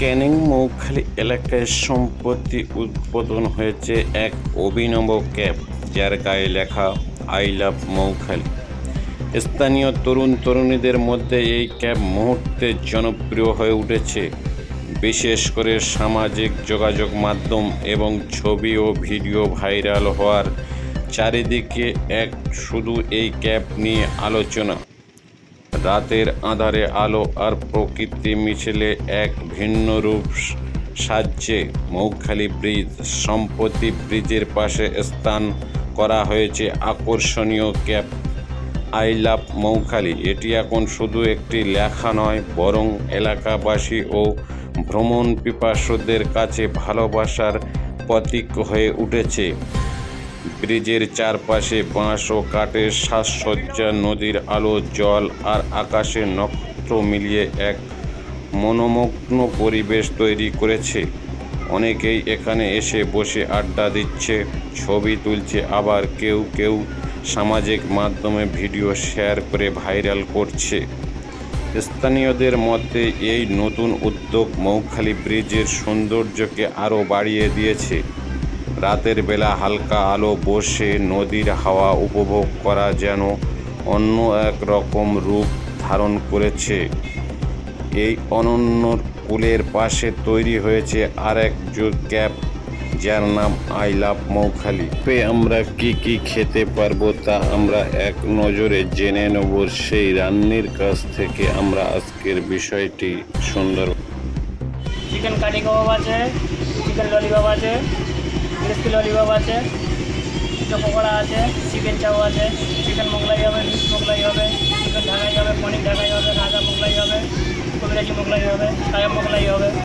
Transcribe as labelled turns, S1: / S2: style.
S1: ক্যানিং মৌখালি এলাকায় সম্প্রতি উদ্বোধন হয়েছে এক অভিনব ক্যাব, যার গায়ে লেখা, আই লাভ মৌখালি স্থানীয় তরুণ তরুণীদের মধ্যে এই ক্যাব মুহূর্তে জনপ্রিয় হয়ে উঠেছে। বিশেষ করে সামাজিক যোগাযোগ মাধ্যম এবং ছবি ও ভিডিও ভাইরাল হওয়ার চারিদিকে এক শুধু এই ক্যাব নিয়ে আলোচনা। রাতের আধারে আলো আর প্রকৃতি মিছিলে এক ভিন্ন রূপ সাজছে। মৌখালি ব্রিজ সম্প্রতি ব্রিজের পাশে স্থান করা হয়েছে আকর্ষণীয় ক্যাপ। আই লাভ মৌখালি, এটি এখন শুধু একটি লেখা নয়, বরং এলাকাবাসী ও ভ্রমণ পিপাসুদের কাছে ভালোবাসার প্রতীক হয়ে উঠেছে। ব্রিজের চারপাশে বাঁশ ও কাঠের সাজসজ্জা, নদীর আলো, জল আর আকাশের নক্ষত্র মিলিয়ে এক মনোমগ্ন পরিবেশ তৈরি করেছে। অনেকেই এখানে এসে বসে আড্ডা দিচ্ছে, ছবি তুলছে, আবার কেউ কেউ সামাজিক মাধ্যমে ভিডিও শেয়ার করে ভাইরাল করছে। স্থানীয়দের মতে, এই নতুন উদ্যোগ মৌখালি ব্রিজের সৌন্দর্যকে আরও বাড়িয়ে দিয়েছে। রাতের বেলা হালকা আলো বসে নদীর হাওয়া উপভোগ করা যেন অন্য এক রকম রূপ ধারণ করেছে। এই অনন্য কুলের পাশে তৈরি হয়েছে আরেক যুগ ক্যাব যার নাম আই লাভ মৌখালি। আমরা কি কি খেতে পারব তা আমরা এক নজরে জেনে নেব। সেই রান্নির কাছ থেকে আমরা আজকের বিষয়টি সুন্দর
S2: চিকেন কারি কাবাব আছে চিকেন ললিপপ আছে ললিপপ আছে চিকেন পকোড়া আছে চিকেন চাউ আছে চিকেন মোগলাই হবে মিক্স মোগলাই হবে চিকেন ঢাকাই হবে, পনির ঢাকাই হবে, রাজা মোগলাই হবে, কবিরাজি মোগলাই হবে সায়া মোগলাই হবে।